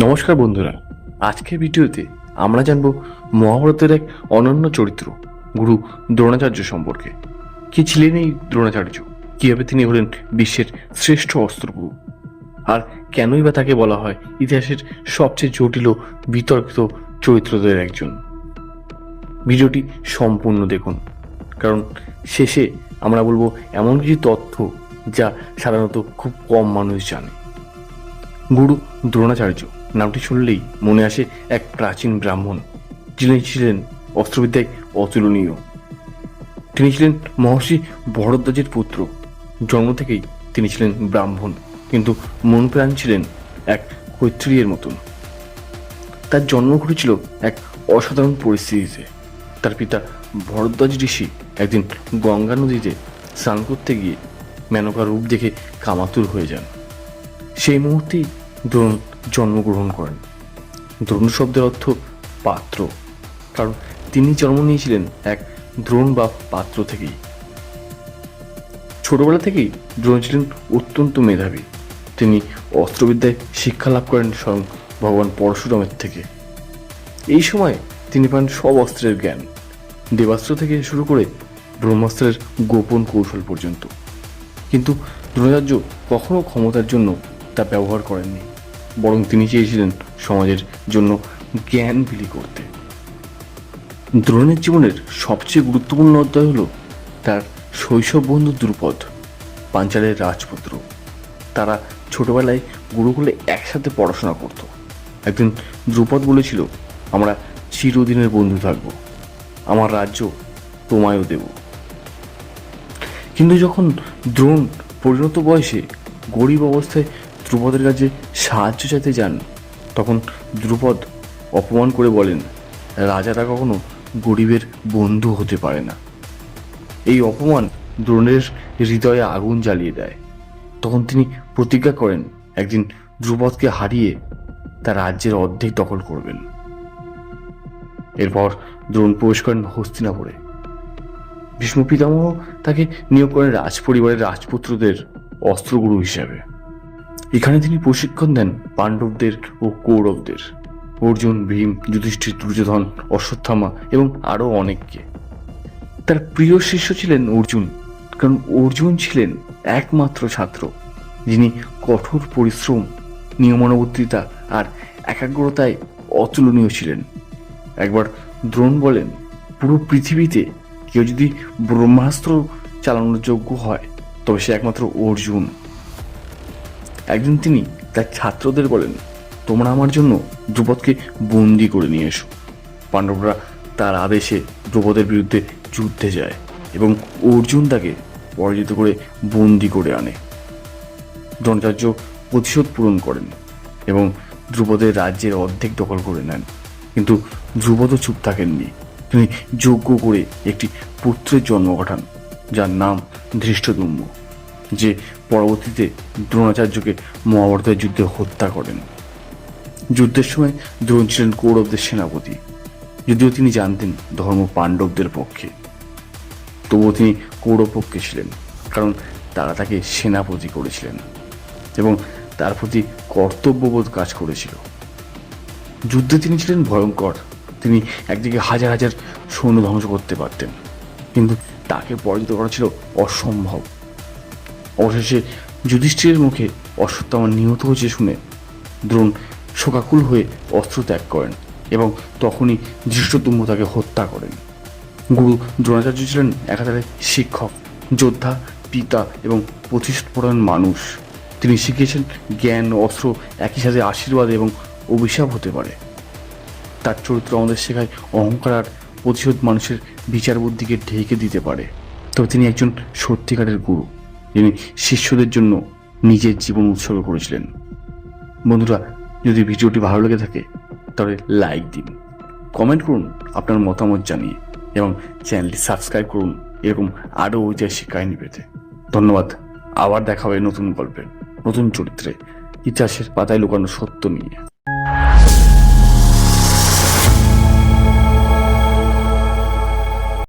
নমস্কার বন্ধুরা। আজকের ভিডিওতে আমরা জানব মহাভারতের এক অনন্য চরিত্র, গুরু দ্রোণাচার্য সম্পর্কে। কি ছিলেন এই দ্রোণাচার্য? কীভাবে তিনি হলেন বিশ্বের শ্রেষ্ঠ অস্ত্রগুরু আর কেনই বা তাকে বলা হয় ইতিহাসের সবচেয়ে জটিল ও বিতর্কিত চরিত্রদের একজন? ভিডিওটি সম্পূর্ণ দেখুন, কারণ শেষে আমরা বলব এমন কিছু তথ্য যা সাধারণত খুব কম মানুষ জানে। গুরু দ্রোণাচার্য নামটি শুনলেই মনে আসে এক প্রাচীন ব্রাহ্মণ। যিনি ছিলেন অস্ত্রবিদ্যায় অতুলনীয়। তিনি ছিলেন মহর্ষি ভরদ্বাজের পুত্র। জন্ম থেকেই তিনি ছিলেন ব্রাহ্মণ, কিন্তু মন প্রাণ ছিলেন এক ক্ষত্রিয়ের মতন। তার জন্ম ঘটেছিল এক অসাধারণ পরিস্থিতিতে। তার পিতা ভরদ্বাজ ঋষি একদিন গঙ্গা নদীতে স্নান করতে গিয়ে মেনকার রূপ দেখে কামাতুর হয়ে যান। সেই মুহূর্তেই দ্রোণ জন্মগ্রহণ করেন। দ্রোণ শব্দের অর্থ পাত্র। কারণ তিনি জন্ম নিয়েছিলেন এক দ্রোণ বা পাত্র থেকেই। ছোটবেলা থেকেই দ্রোণ ছিলেন অত্যন্ত মেধাবী। তিনি অস্ত্রবিদ্যায় শিক্ষা লাভ করেন স্বয়ং ভগবান পরশুরামের থেকে। এই সময় তিনি পান সব অস্ত্রের জ্ঞান। দেবাস্ত্র থেকে শুরু করে ব্রহ্মাস্ত্রের গোপন কৌশল পর্যন্ত। কিন্তু দ্রোণাচার্য কখনো ক্ষমতার জন্য তা ব্যবহার করেননি। বরং তিনি চেয়েছিলেন সমাজের জন্য জ্ঞান বিলি করতে। দ্রোণের জীবনের সবচেয়ে গুরুত্বপূর্ণ অধ্যায় হলো তার শৈশব বন্ধু দ্রুপদ, পাঞ্চালের রাজপুত্র। তারা ছোটবেলায় গুরুকুলে একসাথে পড়াশোনা করত। একদিন দ্রুপদ বলেছিল, আমরা চিরদিনের বন্ধু থাকব। আমার রাজ্য তোমায়ও দেব। কিন্তু যখন দ্রোণ পরিণত বয়সে গরিব অবস্থায় দ্রুপদের কাছে সাহায্য চাইতে যান। তখন দ্রুপদ অপমান করে বলেন, রাজারা কখনো গরিবের বন্ধু হতে পারে না। এই অপমান দ্রোণের হৃদয়ে আগুন জ্বালিয়ে দেয়। তখন তিনি প্রতিজ্ঞা করেন, একদিন দ্রুপদকে হারিয়ে তার রাজ্যের অর্ধেক দখল করবেন। এরপর দ্রোণ প্রবেশ করেন হস্তিনাপুরে। ভীষ্ম পিতামহ তাকে নিয়োগ করেন রাজপরিবারের রাজপুত্রদের অস্ত্রগুরু হিসাবে। এখানে তিনি প্রশিক্ষণ দেন পাণ্ডবদের ও কৌরবদের। অর্জুন, ভীম, যুধিষ্ঠির, দুর্যোধন, অশ্বত্থামা এবং আরও অনেককে। তার প্রিয় শিষ্য ছিলেন অর্জুন, কারণ অর্জুন ছিলেন একমাত্র ছাত্র। যিনি কঠোর পরিশ্রম, নিয়মানুবর্তিতা আর একাগ্রতায় অতুলনীয় ছিলেন। একবার দ্রোণ বলেন, পুরো পৃথিবীতে কেউ যদি ব্রহ্মাস্ত্র চালানোর যোগ্য হয়, তবে সে একমাত্র অর্জুন। একদিন তিনি তার ছাত্রদের বলেন, তোমরা আমার জন্য দ্রুপদকে বন্দি করে নিয়ে এসো। পাণ্ডবরা তার আদেশে দ্রুপদের বিরুদ্ধে যুদ্ধে যায় এবং অর্জুন তাকে পরাজিত করে বন্দি করে আনে। দ্রোণাচার্য প্রতিশোধ পূরণ করেন এবং ধ্রুপদের রাজ্যের অর্ধেক দখল করে নেন। কিন্তু ধ্রুপদও চুপ থাকেননি। তিনি যোগ্য করে একটি পুত্রের জন্ম ঘটান, যার নাম ধৃষ্টদুম্ন। যে পরবর্তীতে দ্রোণাচার্যকে মহাভারতের যুদ্ধে হত্যা করেন। যুদ্ধের সময় দ্রোণ ছিলেন কৌরবদের সেনাপতি, যদিও তিনি জানতেন ধর্ম পাণ্ডবদের পক্ষে। তবুও তিনি কৌরব পক্ষে ছিলেন, কারণ তারা তাকে সেনাপতি করেছিলেন এবং তার প্রতি কর্তব্যবোধ কাজ করেছিল। যুদ্ধে তিনি ছিলেন ভয়ঙ্কর, তিনি একদিকে হাজার হাজার সৈন্য ধ্বংস করতে পারতেন, কিন্তু তাকে পরাজিত করা ছিল অসম্ভব। অবশেষে যুধিষ্ঠিরের মুখে অশ্বত্থামা নিহত হয়েছে শুনে দ্রোণ শোকাকুল হয়ে অস্ত্র ত্যাগ করেন এবং তখনই ধৃষ্টতুম্ব তাকে হত্যা করেন। গুরু দ্রোণাচার্য ছিলেন একাধারে শিক্ষক, যোদ্ধা, পিতা এবং প্রতিষ্ঠাপরায়ণ মানুষ। তিনি শিখিয়েছেন জ্ঞান অস্ত্র একই সাথে আশীর্বাদ এবং অভিশাপ হতে পারে। তার চরিত্র আমাদের শেখায় অহংকার আর প্রতিশোধ মানুষের বিচার বুদ্ধিকে ঢেকে দিতে পারে। তবে তিনি একজন সত্যিকারের গুরু। যিনি শিষ্যদের জন্য নিজের জীবন উৎসর্গ করেছিলেন। বন্ধুরা, যদি ভিডিওটি ভালো লেগে থাকে, তাহলে লাইক দিন, কমেন্ট করুন আপনার মতামত জানিয়ে এবং চ্যানেলটি সাবস্ক্রাইব করুন, এরকম আরও ঐতিহাসিক কাহিনী পেতে। ধন্যবাদ, আবার দেখা হবে নতুন গল্পে, নতুন চরিত্রে, ইতিহাসের পাতায় লুকানো সত্য নিয়ে।